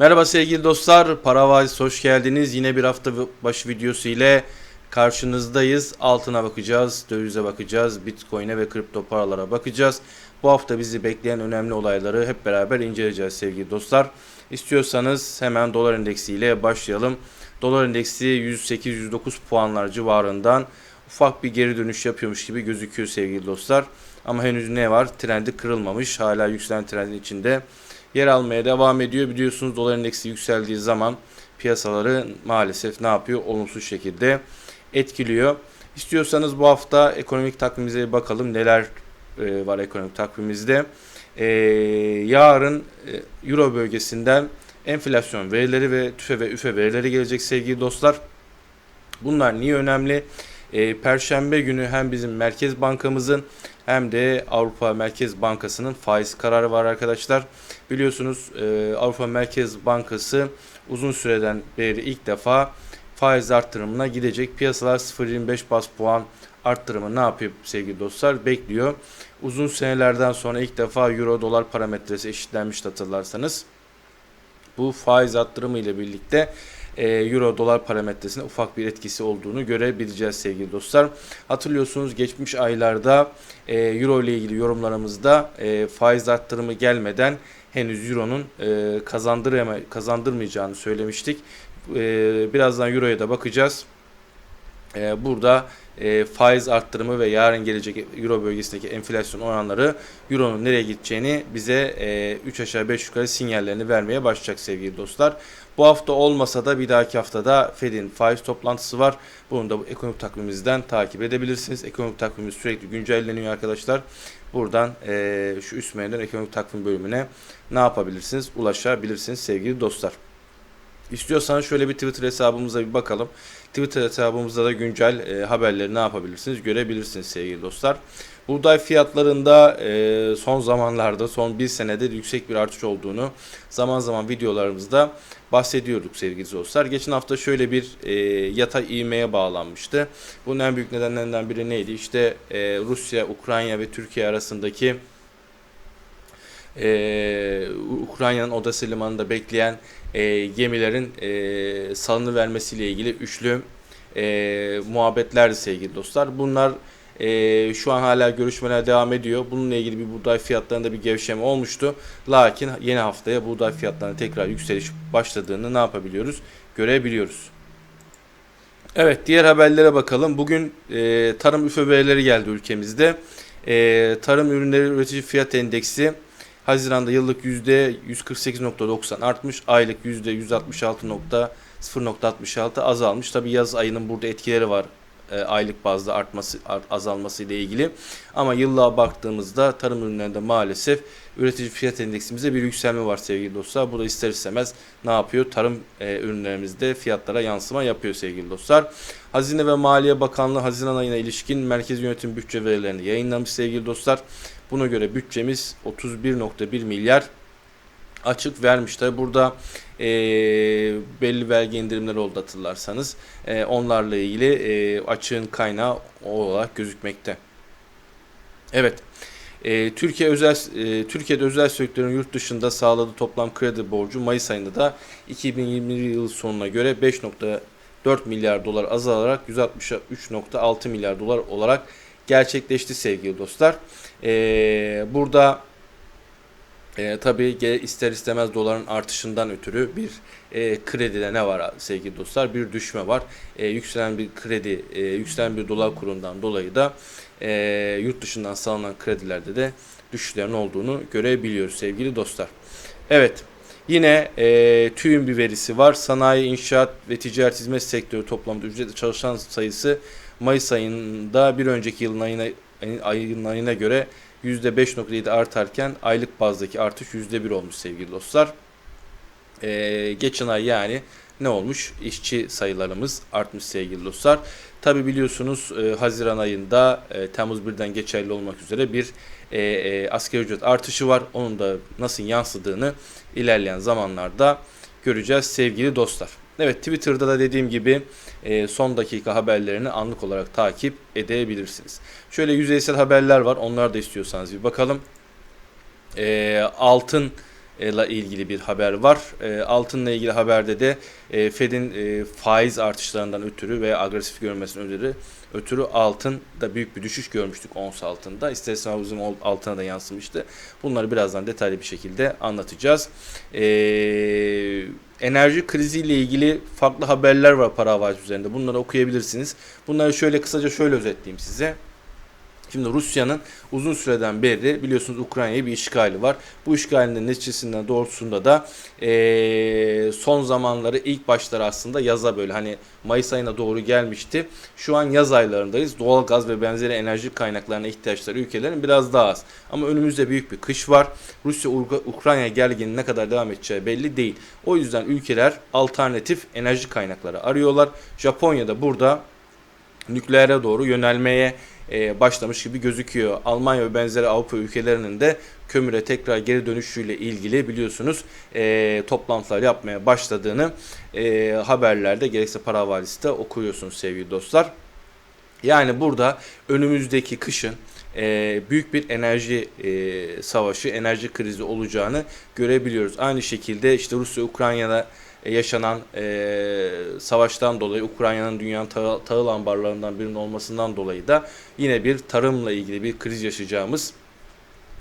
Merhaba sevgili dostlar, Paravaz hoş geldiniz. Yine bir hafta başı videosu ile karşınızdayız. Altına bakacağız, dövize bakacağız, bitcoin'e ve kripto paralara bakacağız. Bu hafta bizi bekleyen önemli olayları hep beraber inceleyeceğiz sevgili dostlar. İstiyorsanız hemen dolar endeksi ile başlayalım. Dolar endeksi 108-109 puanlar civarından ufak bir geri dönüş yapıyormuş gibi gözüküyor sevgili dostlar. Ama henüz ne var? Trendi kırılmamış. Hala yükselen trendin içinde yer almaya devam ediyor. Biliyorsunuz dolar endeksi yükseldiği zaman piyasaları maalesef ne yapıyor? Olumsuz şekilde etkiliyor. İstiyorsanız bu hafta ekonomik takvimimize bir bakalım. Neler e, var ekonomik takvimimizde. E, yarın e, Euro bölgesinden enflasyon verileri ve tüfe ve üfe verileri gelecek sevgili dostlar. Bunlar niye önemli? E, Perşembe günü hem bizim Merkez Bankamızın hem de Avrupa Merkez Bankası'nın faiz kararı var arkadaşlar. Biliyorsunuz e, Avrupa Merkez Bankası uzun süreden beri ilk defa faiz arttırımına gidecek. Piyasalar 0.25 bas puan arttırımı ne yapıyor sevgili dostlar? Bekliyor. Uzun senelerden sonra ilk defa euro dolar parametresi eşitlenmişti hatırlarsanız. Bu faiz arttırımı ile birlikte e, euro dolar parametresine ufak bir etkisi olduğunu görebileceğiz sevgili dostlar. Hatırlıyorsunuz geçmiş aylarda e, euro ile ilgili yorumlarımızda e, faiz arttırımı gelmeden henüz euronun e, kazandırmayacağını söylemiştik. birazdan euroya da bakacağız. burada faiz arttırımı ve yarın gelecek euro bölgesindeki enflasyon oranları euronun nereye gideceğini bize 3 aşağı 5 yukarı sinyallerini vermeye başlayacak sevgili dostlar. Bu hafta olmasa da bir dahaki haftada Fed'in faiz toplantısı var. Bunu da bu ekonomik takvimimizden takip edebilirsiniz. Ekonomik takvimimiz sürekli güncelleniyor arkadaşlar. Buradan e, şu üst menüden ekonomik takvim bölümüne ne yapabilirsiniz? Ulaşabilirsiniz sevgili dostlar. İstiyorsanız şöyle bir Twitter hesabımıza bir bakalım. Twitter hesabımızda da güncel e, haberleri ne yapabilirsiniz görebilirsiniz sevgili dostlar. Buğday fiyatlarında e, son zamanlarda son bir senede yüksek bir artış olduğunu zaman zaman videolarımızda bahsediyorduk sevgili dostlar. Geçen hafta şöyle bir e, yatay ivmeye bağlanmıştı. Bunun en büyük nedenlerinden biri neydi? İşte e, Rusya, Ukrayna ve Türkiye arasındaki e, Ukrayna'nın Odessa limanında bekleyen e, gemilerin e, salını vermesiyle ilgili üçlü e, muhabbetlerdi sevgili dostlar. Bunlar e, şu an hala görüşmeler devam ediyor. Bununla ilgili bir buğday fiyatlarında bir gevşeme olmuştu. Lakin yeni haftaya buğday fiyatlarına tekrar yükseliş başladığını ne yapabiliyoruz? Görebiliyoruz. Evet diğer haberlere bakalım. Bugün e, tarım üfe verileri geldi ülkemizde. E, tarım ürünleri üretici fiyat endeksi Haziran'da yıllık %148.90 artmış. Aylık %166.0.66 azalmış. Tabi yaz ayının burada etkileri var e, aylık bazda artması azalması ile ilgili. Ama yıllığa baktığımızda tarım ürünlerinde maalesef üretici fiyat endeksimizde bir yükselme var sevgili dostlar. Bu da ister istemez ne yapıyor? Tarım e, ürünlerimizde fiyatlara yansıma yapıyor sevgili dostlar. Hazine ve Maliye Bakanlığı Haziran ayına ilişkin merkez yönetim bütçe verilerini yayınlamış sevgili dostlar. Buna göre bütçemiz 31.1 milyar açık vermiş. Tabi burada e, belli vergi indirimleri oldu hatırlarsanız. E, onlarla ilgili e, açığın kaynağı olarak gözükmekte. Evet. E, Türkiye özel e, Türkiye'de özel sektörün yurt dışında sağladığı toplam kredi borcu Mayıs ayında da 2020 yıl sonuna göre 5.4 milyar dolar azalarak 163.6 milyar dolar olarak gerçekleşti sevgili dostlar. E, burada e, tabii ister istemez doların artışından ötürü bir e, kredide ne var sevgili dostlar? Bir düşme var. E, yükselen bir kredi, e, yükselen bir dolar kurundan dolayı da e, yurt dışından sağlanan kredilerde de düşüşlerin olduğunu görebiliyoruz sevgili dostlar. Evet. Yine e, TÜİ'nin bir verisi var. Sanayi, inşaat ve ticaret hizmet sektörü toplamda ücretli çalışan sayısı Mayıs ayında bir önceki yılın ayına, ayın ayına göre %5.7 artarken aylık bazdaki artış %1 olmuş sevgili dostlar. Ee, geçen ay yani ne olmuş? İşçi sayılarımız artmış sevgili dostlar. Tabi biliyorsunuz e, Haziran ayında e, Temmuz 1'den geçerli olmak üzere bir e, e, asgari ücret artışı var. Onun da nasıl yansıdığını ilerleyen zamanlarda göreceğiz sevgili dostlar. Evet Twitter'da da dediğim gibi e, son dakika haberlerini anlık olarak takip edebilirsiniz. Şöyle yüzeysel haberler var. Onlar da istiyorsanız bir bakalım. E, altın ile ilgili bir haber var. E, altınla ilgili haberde de e, Fed'in e, faiz artışlarından ötürü ve agresif görmesinden ötürü ötürü altın da büyük bir düşüş görmüştük ons altında. İstersen havuzun altına da yansımıştı. Bunları birazdan detaylı bir şekilde anlatacağız. E, enerji kriziyle ilgili farklı haberler var para havacı üzerinde. Bunları okuyabilirsiniz. Bunları şöyle kısaca şöyle özetleyeyim size. Şimdi Rusya'nın uzun süreden beri biliyorsunuz Ukrayna'ya bir işgali var. Bu işgalin neticesinden doğrultusunda da e, son zamanları ilk başları aslında yaza böyle hani Mayıs ayına doğru gelmişti. Şu an yaz aylarındayız. Doğal gaz ve benzeri enerji kaynaklarına ihtiyaçları ülkelerin biraz daha az. Ama önümüzde büyük bir kış var. Rusya Ukrayna gerginliği ne kadar devam edeceği belli değil. O yüzden ülkeler alternatif enerji kaynakları arıyorlar. Japonya da burada nükleere doğru yönelmeye e, başlamış gibi gözüküyor. Almanya ve benzeri Avrupa ülkelerinin de kömüre tekrar geri dönüşüyle ilgili biliyorsunuz e, toplantılar yapmaya başladığını e, haberlerde gerekse para valisi de okuyorsunuz sevgili dostlar. Yani burada önümüzdeki kışın e, büyük bir enerji e, savaşı, enerji krizi olacağını görebiliyoruz. Aynı şekilde işte Rusya Ukrayna'da e, yaşanan e, savaştan dolayı Ukrayna'nın dünyanın tahıl, tahıl ambarlarından birinin olmasından dolayı da yine bir tarımla ilgili bir kriz yaşayacağımız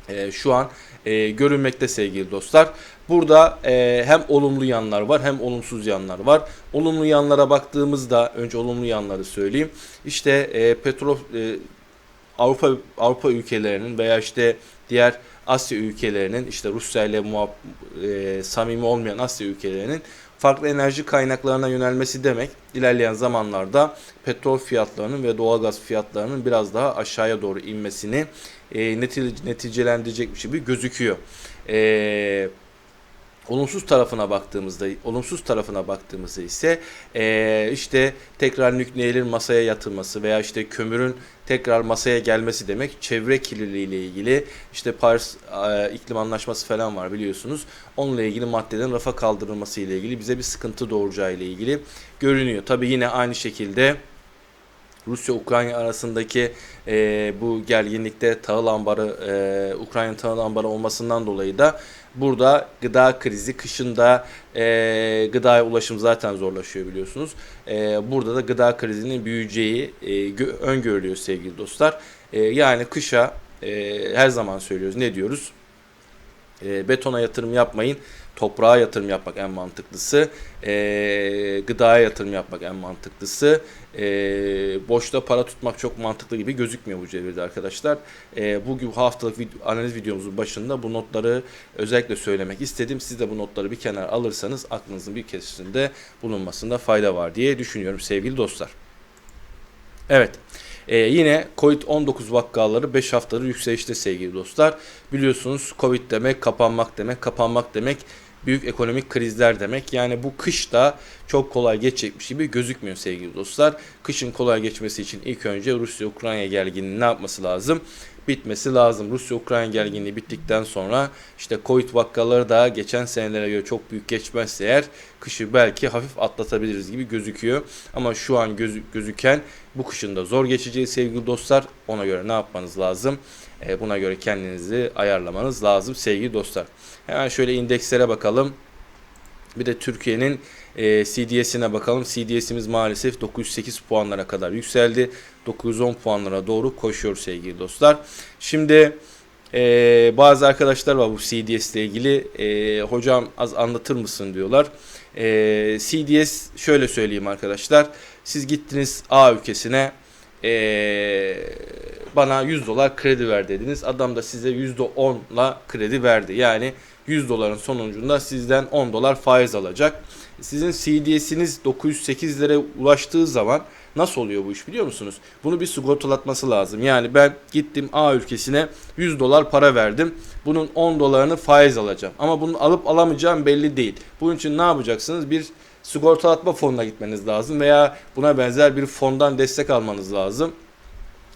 e, şu an e, görünmekte sevgili dostlar. Burada e, hem olumlu yanlar var hem olumsuz yanlar var. Olumlu yanlara baktığımızda önce olumlu yanları söyleyeyim. İşte e, petrol e, Avrupa Avrupa ülkelerinin veya işte diğer Asya ülkelerinin işte Rusya ile e, samimi olmayan Asya ülkelerinin farklı enerji kaynaklarına yönelmesi demek ilerleyen zamanlarda petrol fiyatlarının ve doğalgaz fiyatlarının biraz daha aşağıya doğru inmesini e, neticelendirecekmiş gibi gözüküyor. E, olumsuz tarafına baktığımızda olumsuz tarafına baktığımızda ise e, işte tekrar nükleerin masaya yatırması veya işte kömürün tekrar masaya gelmesi demek çevre kirliliği ile ilgili işte Paris e, iklim anlaşması falan var biliyorsunuz. Onunla ilgili maddelerin rafa kaldırılması ile ilgili bize bir sıkıntı doğuracağı ile ilgili görünüyor. Tabi yine aynı şekilde Rusya-Ukrayna arasındaki e, bu gerginlikte tahıl ambarı, e, Ukrayna tahıl ambarı olmasından dolayı da burada gıda krizi, kışında e, gıdaya ulaşım zaten zorlaşıyor biliyorsunuz. E, burada da gıda krizinin büyüyeceği e, gö öngörülüyor sevgili dostlar. E, yani kışa e, her zaman söylüyoruz. Ne diyoruz? E, betona yatırım yapmayın toprağa yatırım yapmak en mantıklısı, e, gıdaya yatırım yapmak en mantıklısı, e, boşta para tutmak çok mantıklı gibi gözükmüyor bu çevirde arkadaşlar. E, bugün haftalık video, analiz videomuzun başında bu notları özellikle söylemek istedim. Siz de bu notları bir kenara alırsanız aklınızın bir kesisinde bulunmasında fayda var diye düşünüyorum sevgili dostlar. Evet. Ee, yine Covid-19 vakaları 5 haftadır yükselişte sevgili dostlar. Biliyorsunuz Covid demek kapanmak demek, kapanmak demek büyük ekonomik krizler demek. Yani bu kış da çok kolay geçecekmiş gibi gözükmüyor sevgili dostlar. Kışın kolay geçmesi için ilk önce Rusya-Ukrayna gerginliği ne yapması lazım? bitmesi lazım. Rusya-Ukrayna gerginliği bittikten sonra işte Covid vakaları da geçen senelere göre çok büyük geçmezse eğer kışı belki hafif atlatabiliriz gibi gözüküyor. Ama şu an göz, gözüken bu kışın da zor geçeceği sevgili dostlar. Ona göre ne yapmanız lazım? E, buna göre kendinizi ayarlamanız lazım sevgili dostlar. Hemen şöyle indekslere bakalım. Bir de Türkiye'nin e, CDS'ine bakalım. CDS'imiz maalesef 908 puanlara kadar yükseldi. 910 puanlara doğru koşuyor sevgili dostlar. Şimdi e, bazı arkadaşlar var bu CDS ile ilgili. E, hocam az anlatır mısın diyorlar. E, CDS şöyle söyleyeyim arkadaşlar. Siz gittiniz A ülkesine e, bana 100 dolar kredi ver dediniz. Adam da size %10'la kredi verdi. Yani 100 doların sonucunda sizden 10 dolar faiz alacak. Sizin CDS'iniz 908 lira ulaştığı zaman nasıl oluyor bu iş biliyor musunuz? Bunu bir sigortalatması lazım. Yani ben gittim A ülkesine 100 dolar para verdim. Bunun 10 dolarını faiz alacağım. Ama bunu alıp alamayacağım belli değil. Bunun için ne yapacaksınız? Bir sigortalatma fonuna gitmeniz lazım veya buna benzer bir fondan destek almanız lazım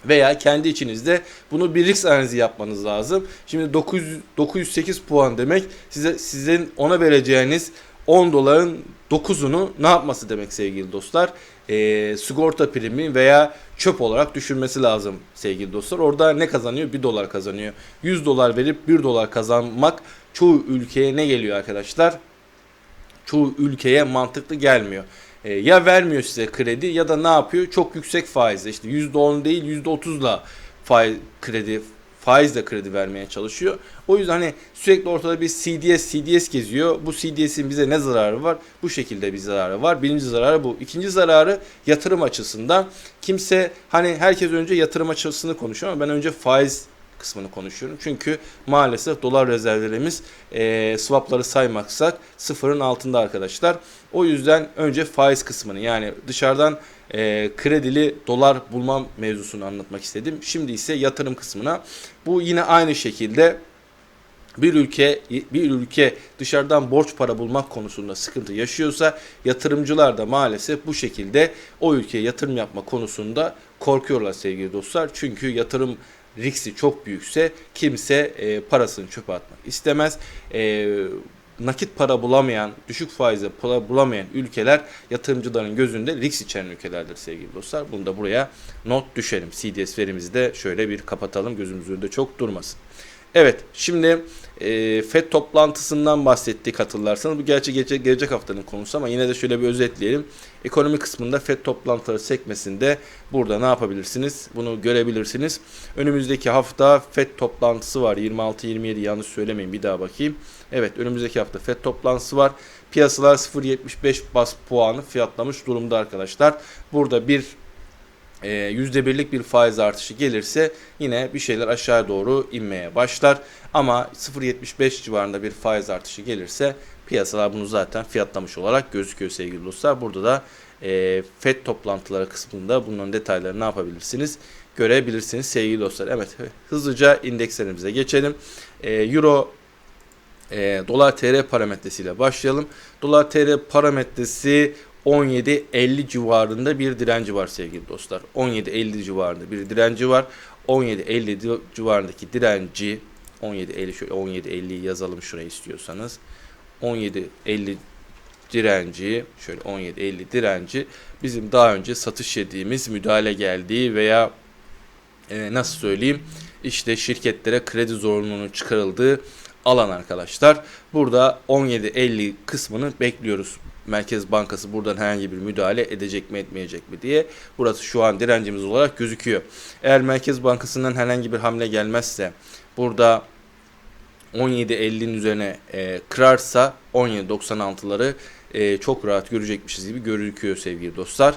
veya kendi içinizde bunu bir risk analizi yapmanız lazım. Şimdi 900, 908 puan demek size sizin ona vereceğiniz 10 doların 9'unu ne yapması demek sevgili dostlar? Ee, sigorta primi veya çöp olarak düşürmesi lazım sevgili dostlar. Orada ne kazanıyor? 1 dolar kazanıyor. 100 dolar verip 1 dolar kazanmak çoğu ülkeye ne geliyor arkadaşlar? Çoğu ülkeye mantıklı gelmiyor. Ee, ya vermiyor size kredi ya da ne yapıyor? Çok yüksek faizle işte %10 değil %30'la faiz kredi faizle kredi vermeye çalışıyor. O yüzden hani sürekli ortada bir CDS CDS geziyor. Bu CDS'in bize ne zararı var? Bu şekilde bir zararı var. Birinci zararı bu. İkinci zararı yatırım açısından. Kimse hani herkes önce yatırım açısını konuşuyor ama ben önce faiz kısmını konuşuyorum. Çünkü maalesef dolar rezervlerimiz e, swapları saymaksak sıfırın altında arkadaşlar. O yüzden önce faiz kısmını yani dışarıdan e, kredili dolar bulmam mevzusunu anlatmak istedim. Şimdi ise yatırım kısmına. Bu yine aynı şekilde bir ülke bir ülke dışarıdan borç para bulmak konusunda sıkıntı yaşıyorsa yatırımcılar da maalesef bu şekilde o ülkeye yatırım yapma konusunda korkuyorlar sevgili dostlar. Çünkü yatırım riski çok büyükse kimse e, parasını çöpe atmak istemez. E, nakit para bulamayan, düşük faizle para bulamayan ülkeler yatırımcıların gözünde risk içeren ülkelerdir sevgili dostlar. Bunu da buraya not düşelim. CDS verimizi de şöyle bir kapatalım gözümüzün önünde çok durmasın. Evet şimdi e, FED toplantısından bahsettik hatırlarsanız. Bu gerçi gelecek, gelecek haftanın konusu ama yine de şöyle bir özetleyelim. Ekonomi kısmında FED toplantıları sekmesinde burada ne yapabilirsiniz? Bunu görebilirsiniz. Önümüzdeki hafta FED toplantısı var. 26-27 yanlış söylemeyin bir daha bakayım. Evet önümüzdeki hafta FED toplantısı var. Piyasalar 0.75 bas puanı fiyatlamış durumda arkadaşlar. Burada bir %1'lik bir faiz artışı gelirse yine bir şeyler aşağı doğru inmeye başlar. Ama 0.75 civarında bir faiz artışı gelirse piyasalar bunu zaten fiyatlamış olarak gözüküyor sevgili dostlar. Burada da e, FED toplantıları kısmında bunların detaylarını ne yapabilirsiniz? Görebilirsiniz sevgili dostlar. Evet hızlıca indekslerimize geçelim. E, Euro e, dolar TR parametresiyle başlayalım. Dolar TR parametresi 17.50 civarında bir direnci var sevgili dostlar. 17.50 civarında bir direnci var. 17.50 civarındaki direnci 17.50 şöyle 17.50'yi yazalım şuraya istiyorsanız. 17.50 direnci şöyle 17.50 direnci bizim daha önce satış yediğimiz müdahale geldiği veya e, nasıl söyleyeyim işte şirketlere kredi zorunluluğunun çıkarıldığı alan arkadaşlar. Burada 17.50 kısmını bekliyoruz. Merkez Bankası buradan herhangi bir müdahale edecek mi etmeyecek mi diye. Burası şu an direncimiz olarak gözüküyor. Eğer Merkez Bankası'ndan herhangi bir hamle gelmezse burada 17.50'nin üzerine e, kırarsa 17.96'ları e, çok rahat görecekmişiz gibi gözüküyor sevgili dostlar.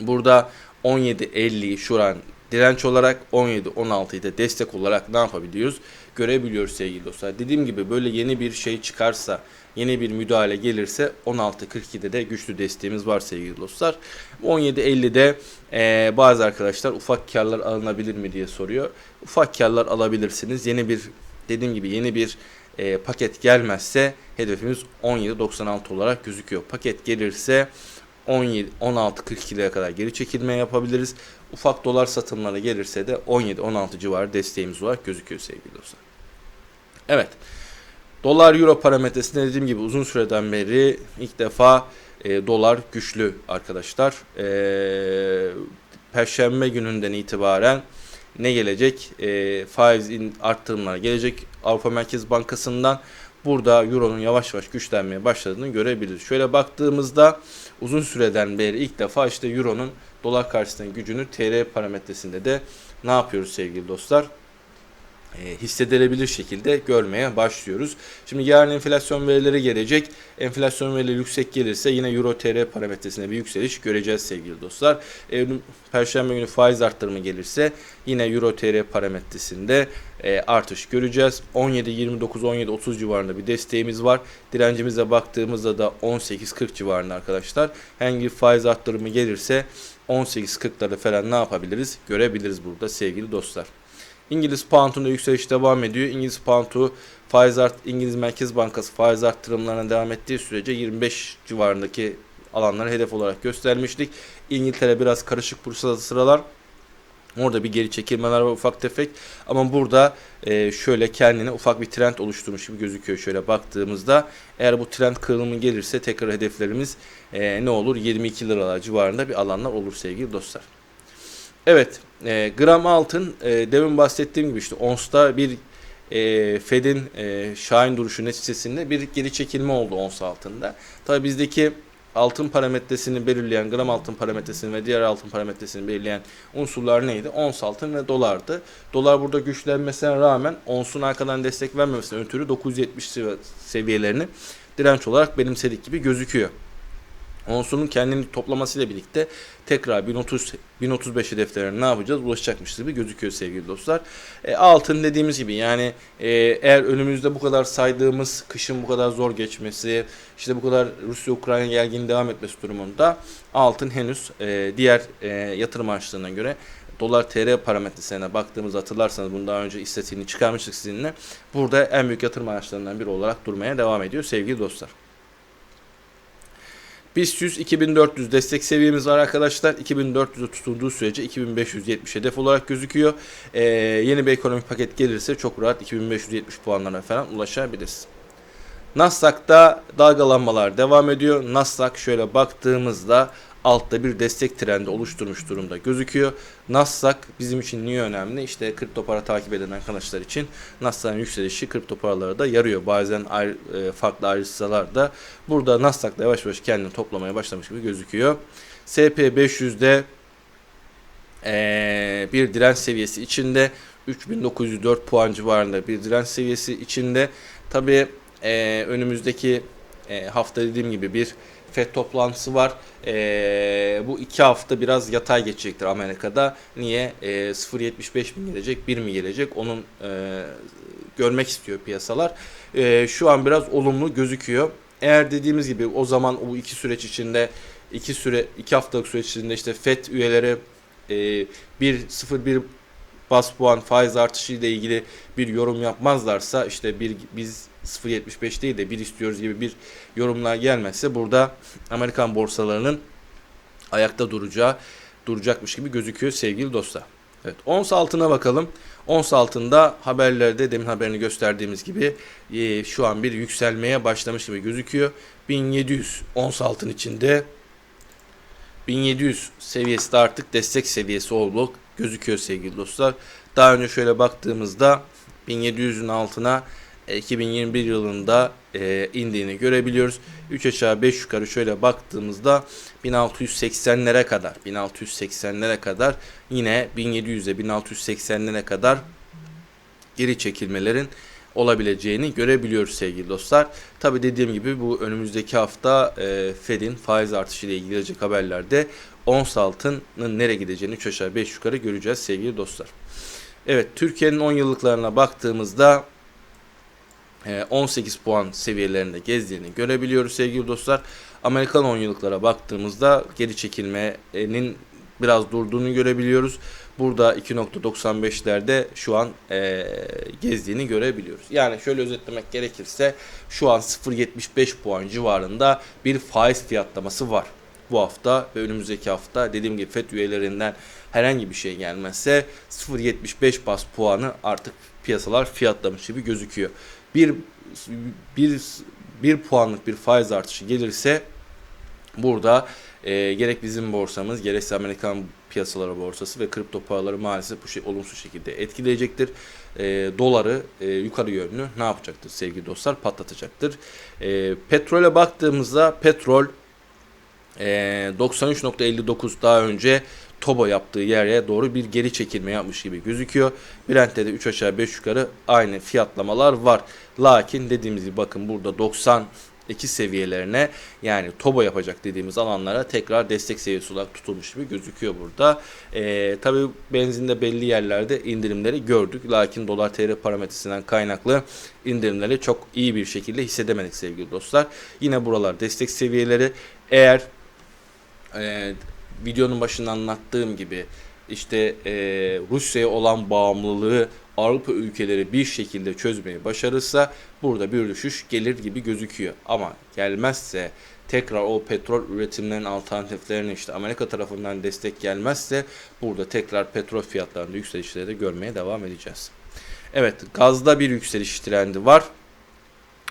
Burada 17.50'yi şu an direnç olarak 17-16'yı da destek olarak ne yapabiliyoruz? Görebiliyoruz sevgili dostlar. Dediğim gibi böyle yeni bir şey çıkarsa, yeni bir müdahale gelirse 16.42'de de güçlü desteğimiz var sevgili dostlar. 17.50'de e, bazı arkadaşlar ufak karlar alınabilir mi diye soruyor. Ufak karlar alabilirsiniz. Yeni bir dediğim gibi yeni bir e, paket gelmezse hedefimiz 17.96 olarak gözüküyor. Paket gelirse 17 16.42'lere kadar geri çekilme yapabiliriz. Ufak dolar satımları gelirse de 17-16 civarı desteğimiz olarak gözüküyor sevgili dostlar. Evet. Dolar euro parametresinde dediğim gibi uzun süreden beri ilk defa e, dolar güçlü arkadaşlar. E, Perşembe gününden itibaren ne gelecek? E, faiz arttırımlar gelecek Avrupa Merkez Bankası'ndan. Burada euronun yavaş yavaş güçlenmeye başladığını görebiliriz. Şöyle baktığımızda uzun süreden beri ilk defa işte euronun dolar karşısındaki gücünü TL parametresinde de ne yapıyoruz sevgili dostlar? E, hissedilebilir şekilde görmeye başlıyoruz. Şimdi yarın enflasyon verileri gelecek. Enflasyon verileri yüksek gelirse yine Euro TR parametresinde bir yükseliş göreceğiz sevgili dostlar. E, Perşembe günü faiz arttırımı gelirse yine Euro TR parametresinde e, artış göreceğiz. 17-29-17-30 civarında bir desteğimiz var. Direncimize baktığımızda da 18-40 civarında arkadaşlar. Hangi faiz arttırımı gelirse 18-40'ları falan ne yapabiliriz görebiliriz burada sevgili dostlar. İngiliz pound'unda yükseliş devam ediyor. İngiliz pound'u faiz art İngiliz Merkez Bankası faiz arttırımlarına devam ettiği sürece 25 civarındaki alanları hedef olarak göstermiştik. İngiltere biraz karışık bursada sıralar. Orada bir geri çekilmeler var ufak tefek ama burada e, şöyle kendine ufak bir trend oluşturmuş gibi gözüküyor şöyle baktığımızda. Eğer bu trend kırılımı gelirse tekrar hedeflerimiz e, ne olur 22 liralar civarında bir alanlar olur sevgili dostlar. Evet e, gram altın e, demin bahsettiğim gibi işte onsta bir e, Fed'in e, Şahin duruşu neticesinde bir geri çekilme oldu ons altında. Tabi bizdeki altın parametresini belirleyen gram altın parametresini ve diğer altın parametresini belirleyen unsurlar neydi? Ons altın ve dolardı. Dolar burada güçlenmesine rağmen onsun arkadan destek vermemesine ötürü 970 sev- seviyelerini direnç olarak benimsedik gibi gözüküyor. Onsunun kendini toplamasıyla birlikte tekrar 1030 1035 hedeflerine ne yapacağız? Ulaşacakmış gibi gözüküyor sevgili dostlar. E, altın dediğimiz gibi yani e, eğer önümüzde bu kadar saydığımız kışın bu kadar zor geçmesi, işte bu kadar Rusya-Ukrayna gergin devam etmesi durumunda altın henüz e, diğer e, yatırım araçlarına göre dolar TL parametresine baktığımızda hatırlarsanız bunu daha önce istatistiğini çıkarmıştık sizinle. Burada en büyük yatırım araçlarından biri olarak durmaya devam ediyor sevgili dostlar. BIST 100 2400 destek seviyemiz var arkadaşlar. 2400'e tutunduğu sürece 2570 hedef olarak gözüküyor. Ee, yeni bir ekonomik paket gelirse çok rahat 2570 puanlara falan ulaşabiliriz. Nasdaq'ta dalgalanmalar devam ediyor. Nasdaq şöyle baktığımızda altta bir destek trendi oluşturmuş durumda gözüküyor. Nasdaq bizim için niye önemli? İşte kripto para takip eden arkadaşlar için Nasdaq'ın yükselişi kripto paralara da yarıyor. Bazen ayrı, e, farklı ayrışsalar da burada Nasdaq da yavaş yavaş kendini toplamaya başlamış gibi gözüküyor. SP500'de e, bir direnç seviyesi içinde 3904 puan civarında bir direnç seviyesi içinde. Tabi e, önümüzdeki e, hafta dediğim gibi bir FED toplantısı var. E, bu iki hafta biraz yatay geçecektir Amerika'da. Niye? E, 0.75 mi gelecek, 1 mi gelecek? Onun e, görmek istiyor piyasalar. E, şu an biraz olumlu gözüküyor. Eğer dediğimiz gibi o zaman bu iki süreç içinde iki süre iki haftalık süreç içinde işte FED üyeleri e, 1.01 bas puan faiz artışı ile ilgili bir yorum yapmazlarsa işte bir biz 0.75 değil de bir istiyoruz gibi bir yorumlar gelmezse burada Amerikan borsalarının ayakta duracağı duracakmış gibi gözüküyor sevgili dostlar. Evet, ons altına bakalım. Ons altında haberlerde demin haberini gösterdiğimiz gibi e, şu an bir yükselmeye başlamış gibi gözüküyor. 1700 ons altın içinde 1700 seviyesi de artık destek seviyesi oldu gözüküyor sevgili dostlar. Daha önce şöyle baktığımızda 1700'ün altına 2021 yılında e, indiğini görebiliyoruz. 3 aşağı 5 yukarı şöyle baktığımızda 1680'lere kadar 1680'lere kadar yine 1700'e 1680'lere kadar geri çekilmelerin olabileceğini görebiliyoruz sevgili dostlar. Tabi dediğim gibi bu önümüzdeki hafta e, Fed'in faiz artışı ile ilgili gelecek haberlerde ons altının nereye gideceğini 3 aşağı 5 yukarı göreceğiz sevgili dostlar. Evet Türkiye'nin 10 yıllıklarına baktığımızda 18 puan seviyelerinde gezdiğini görebiliyoruz sevgili dostlar. Amerikan 10 yıllıklara baktığımızda geri çekilmenin biraz durduğunu görebiliyoruz. Burada 2.95'lerde şu an e, gezdiğini görebiliyoruz. Yani şöyle özetlemek gerekirse şu an 0.75 puan civarında bir faiz fiyatlaması var. Bu hafta ve önümüzdeki hafta dediğim gibi FED üyelerinden herhangi bir şey gelmezse 0.75 bas puanı artık piyasalar fiyatlamış gibi gözüküyor. Bir, bir, bir puanlık bir faiz artışı gelirse burada e, gerek bizim borsamız gerekse Amerikan piyasaları borsası ve kripto paraları maalesef bu şey olumsuz şekilde etkileyecektir. E, doları e, yukarı yönlü ne yapacaktır sevgili dostlar? Patlatacaktır. E, petrole baktığımızda petrol e, 93.59 daha önce Toba yaptığı yere doğru bir geri çekilme yapmış gibi gözüküyor. Brent'te de 3 aşağı 5 yukarı aynı fiyatlamalar var. Lakin dediğimiz gibi bakın burada 90 2 seviyelerine yani toba yapacak dediğimiz alanlara tekrar destek seviyesi olarak tutulmuş gibi gözüküyor burada. Ee, Tabi benzinde belli yerlerde indirimleri gördük. Lakin dolar tl parametresinden kaynaklı indirimleri çok iyi bir şekilde hissedemedik sevgili dostlar. Yine buralar destek seviyeleri. Eğer e, videonun başında anlattığım gibi işte e, Rusya'ya olan bağımlılığı Avrupa ülkeleri bir şekilde çözmeyi başarırsa burada bir düşüş gelir gibi gözüküyor. Ama gelmezse tekrar o petrol üretimlerinin alternatiflerine işte Amerika tarafından destek gelmezse burada tekrar petrol fiyatlarında yükselişleri de görmeye devam edeceğiz. Evet gazda bir yükseliş trendi var.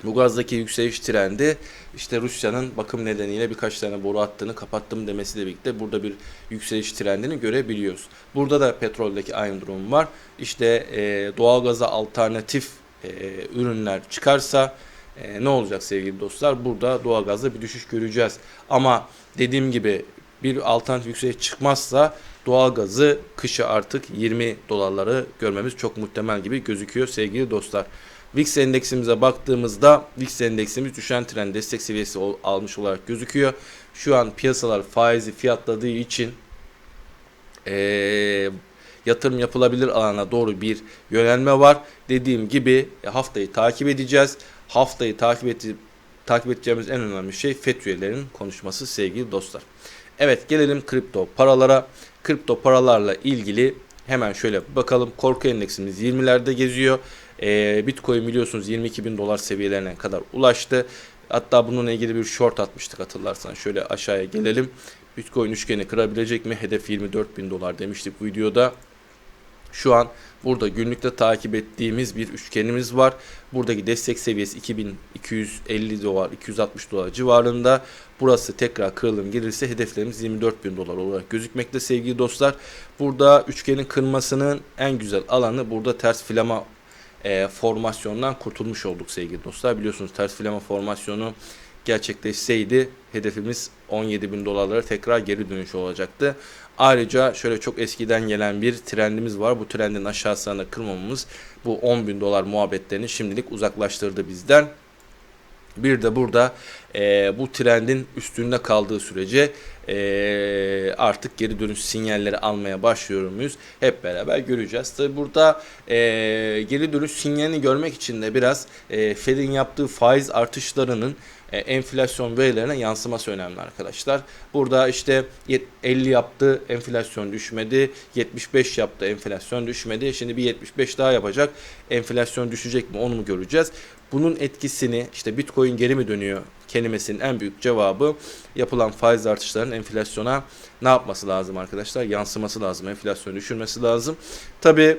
Bu gazdaki yükseliş trendi işte Rusya'nın bakım nedeniyle birkaç tane boru attığını kapattım demesiyle birlikte burada bir yükseliş trendini görebiliyoruz. Burada da petroldeki aynı durum var. İşte e, doğalgaza alternatif e, ürünler çıkarsa e, ne olacak sevgili dostlar? Burada doğalgazda bir düşüş göreceğiz. Ama dediğim gibi bir alternatif yükseliş çıkmazsa doğalgazı kışı artık 20 dolarları görmemiz çok muhtemel gibi gözüküyor sevgili dostlar. VIX endeksimize baktığımızda VIX endeksimiz düşen trend destek seviyesi almış olarak gözüküyor. Şu an piyasalar faizi fiyatladığı için eee, yatırım yapılabilir alana doğru bir yönelme var. Dediğim gibi e, haftayı takip edeceğiz. Haftayı takip edip takip edeceğimiz en önemli şey FED üyelerinin konuşması sevgili dostlar. Evet gelelim kripto paralara. Kripto paralarla ilgili hemen şöyle bakalım. Korku endeksimiz 20'lerde geziyor. Ee, Bitcoin biliyorsunuz 22 bin dolar seviyelerine kadar ulaştı. Hatta bununla ilgili bir short atmıştık hatırlarsan. Şöyle aşağıya gelelim. Bitcoin üçgeni kırabilecek mi? Hedef 24 bin dolar demiştik videoda. Şu an burada günlükte takip ettiğimiz bir üçgenimiz var. Buradaki destek seviyesi 2250 dolar, 260 dolar civarında. Burası tekrar kırılım gelirse hedeflerimiz 24 bin dolar olarak gözükmekte sevgili dostlar. Burada üçgenin kırmasının en güzel alanı burada ters filama e, formasyondan kurtulmuş olduk sevgili dostlar. Biliyorsunuz ters filama formasyonu gerçekleşseydi hedefimiz 17 bin dolarlara tekrar geri dönüş olacaktı. Ayrıca şöyle çok eskiden gelen bir trendimiz var. Bu trendin aşağısına kırmamamız bu 10 bin dolar muhabbetlerini şimdilik uzaklaştırdı bizden. Bir de burada e, bu trendin üstünde kaldığı sürece e, artık geri dönüş sinyalleri almaya başlıyor muyuz? Hep beraber göreceğiz. Tabi burada e, geri dönüş sinyalini görmek için de biraz e, Fed'in yaptığı faiz artışlarının enflasyon verilerine yansıması önemli arkadaşlar. Burada işte yet- 50 yaptı enflasyon düşmedi. 75 yaptı enflasyon düşmedi. Şimdi bir 75 daha yapacak. Enflasyon düşecek mi onu mu göreceğiz. Bunun etkisini işte Bitcoin geri mi dönüyor kelimesinin en büyük cevabı yapılan faiz artışlarının enflasyona ne yapması lazım arkadaşlar? Yansıması lazım. Enflasyonu düşürmesi lazım. Tabi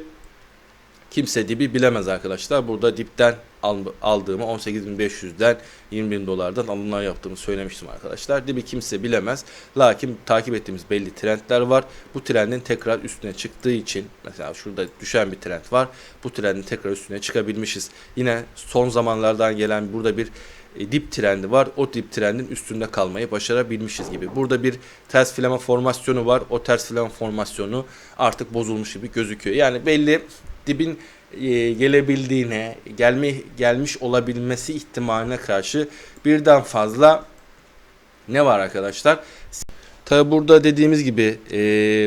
kimse dibi bilemez arkadaşlar. Burada dipten al- aldığımı 18.500'den 20.000 dolardan alımlar yaptığımı söylemiştim arkadaşlar. Dibi kimse bilemez. Lakin takip ettiğimiz belli trendler var. Bu trendin tekrar üstüne çıktığı için mesela şurada düşen bir trend var. Bu trendin tekrar üstüne çıkabilmişiz. Yine son zamanlardan gelen burada bir e, dip trendi var. O dip trendin üstünde kalmayı başarabilmişiz gibi. Burada bir ters filama formasyonu var. O ters filama formasyonu artık bozulmuş gibi gözüküyor. Yani belli dibin e, gelebildiğine, gelme gelmiş olabilmesi ihtimaline karşı birden fazla ne var arkadaşlar? Tabi burada dediğimiz gibi e,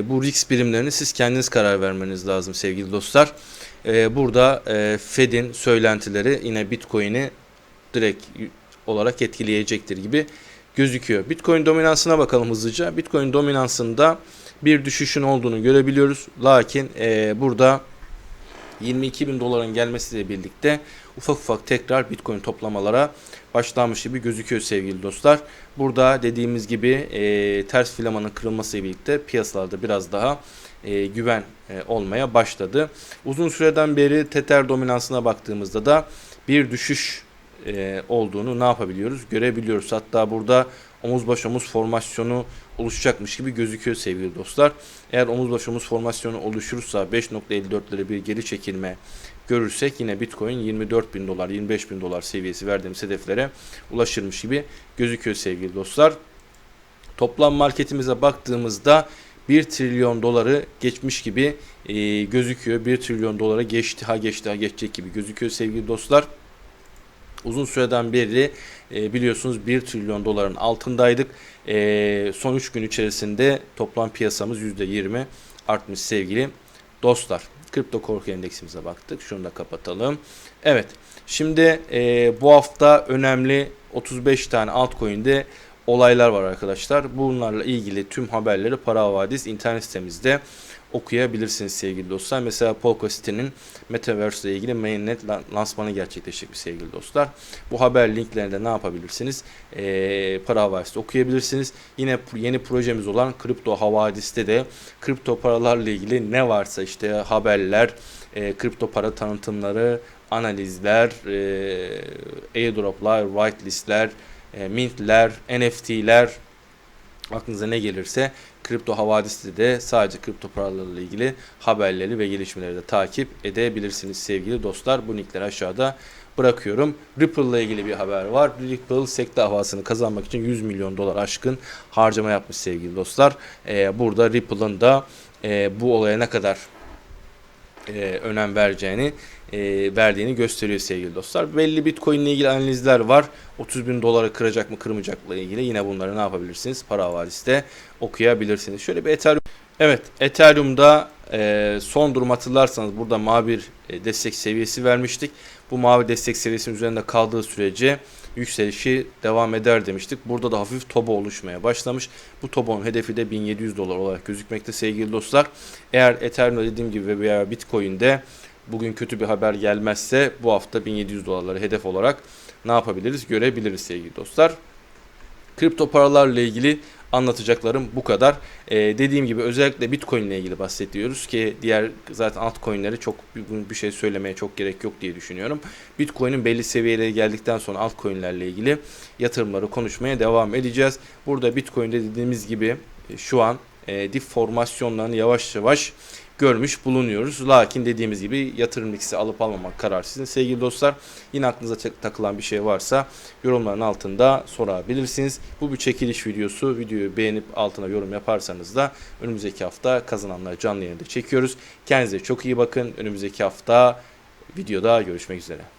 bu risk birimlerini siz kendiniz karar vermeniz lazım sevgili dostlar. E, burada e, Fed'in söylentileri yine Bitcoin'i direkt olarak etkileyecektir gibi gözüküyor. Bitcoin dominansına bakalım hızlıca. Bitcoin dominansında bir düşüşün olduğunu görebiliyoruz. Lakin e, burada 22 bin doların gelmesiyle birlikte ufak ufak tekrar Bitcoin toplamalara başlanmış gibi gözüküyor sevgili dostlar. Burada dediğimiz gibi e, ters filamanın kırılmasıyla birlikte piyasalarda biraz daha e, güven e, olmaya başladı. Uzun süreden beri Tether dominansına baktığımızda da bir düşüş e, olduğunu ne yapabiliyoruz? Görebiliyoruz. Hatta burada omuz baş omuz formasyonu oluşacakmış gibi gözüküyor sevgili dostlar. Eğer omuz baş omuz formasyonu oluşursa 5.54'lere bir geri çekilme görürsek yine Bitcoin 24 bin dolar 25 bin dolar seviyesi verdiğimiz hedeflere ulaşırmış gibi gözüküyor sevgili dostlar. Toplam marketimize baktığımızda 1 trilyon doları geçmiş gibi e, gözüküyor. 1 trilyon dolara geçti ha geçti ha geçecek gibi gözüküyor sevgili dostlar. Uzun süreden beri e, biliyorsunuz 1 trilyon doların altındaydık. E, son 3 gün içerisinde toplam piyasamız %20 artmış sevgili dostlar. Kripto korku endeksimize baktık. Şunu da kapatalım. Evet. Şimdi e, bu hafta önemli 35 tane altcoin'de olaylar var arkadaşlar. Bunlarla ilgili tüm haberleri Para Havadis internet sitemizde okuyabilirsiniz sevgili dostlar. Mesela Polka City'nin Metaverse ile ilgili mainnet lan- lansmanı gerçekleşecek sevgili dostlar. Bu haber linklerinde ne yapabilirsiniz? Ee, para havarisi okuyabilirsiniz. Yine yeni projemiz olan Kripto Havadis'te de kripto paralarla ilgili ne varsa işte haberler, e, kripto para tanıtımları, analizler, e, airdroplar, whitelistler, e, mintler, NFT'ler, aklınıza ne gelirse Kripto Havadis'te de sadece kripto paralarla ilgili haberleri ve gelişmeleri de takip edebilirsiniz sevgili dostlar. Bu linkleri aşağıda bırakıyorum. Ripple ile ilgili bir haber var. Ripple SEC davasını kazanmak için 100 milyon dolar aşkın harcama yapmış sevgili dostlar. Ee, burada Ripple'ın da e, bu olaya ne kadar e, önem vereceğini e, verdiğini gösteriyor sevgili dostlar. Belli Bitcoin ile ilgili analizler var. 30 bin dolara kıracak mı kırmayacakla ilgili yine bunları ne yapabilirsiniz? Para havaliste okuyabilirsiniz. Şöyle bir Ethereum. Evet Ethereum'da e, son durum hatırlarsanız burada mavi bir e, destek seviyesi vermiştik. Bu mavi destek seviyesinin üzerinde kaldığı sürece yükselişi devam eder demiştik. Burada da hafif tobo oluşmaya başlamış. Bu tobonun hedefi de 1700 dolar olarak gözükmekte sevgili dostlar. Eğer Ethereum'da dediğim gibi veya Bitcoin'de bugün kötü bir haber gelmezse bu hafta 1700 dolarları hedef olarak ne yapabiliriz görebiliriz sevgili dostlar. Kripto paralarla ilgili anlatacaklarım bu kadar. Ee, dediğim gibi özellikle Bitcoin ile ilgili bahsediyoruz ki diğer zaten altcoin'leri çok bir, bir şey söylemeye çok gerek yok diye düşünüyorum. Bitcoin'in belli seviyelere geldikten sonra altcoin'lerle ilgili yatırımları konuşmaya devam edeceğiz. Burada Bitcoin'de dediğimiz gibi e, şu an e, dip formasyonlarını yavaş yavaş görmüş bulunuyoruz. Lakin dediğimiz gibi yatırım riski alıp almamak karar sizin sevgili dostlar. Yine aklınıza tak- takılan bir şey varsa yorumların altında sorabilirsiniz. Bu bir çekiliş videosu. Videoyu beğenip altına yorum yaparsanız da önümüzdeki hafta kazananları canlı yayında çekiyoruz. Kendinize çok iyi bakın. Önümüzdeki hafta videoda görüşmek üzere.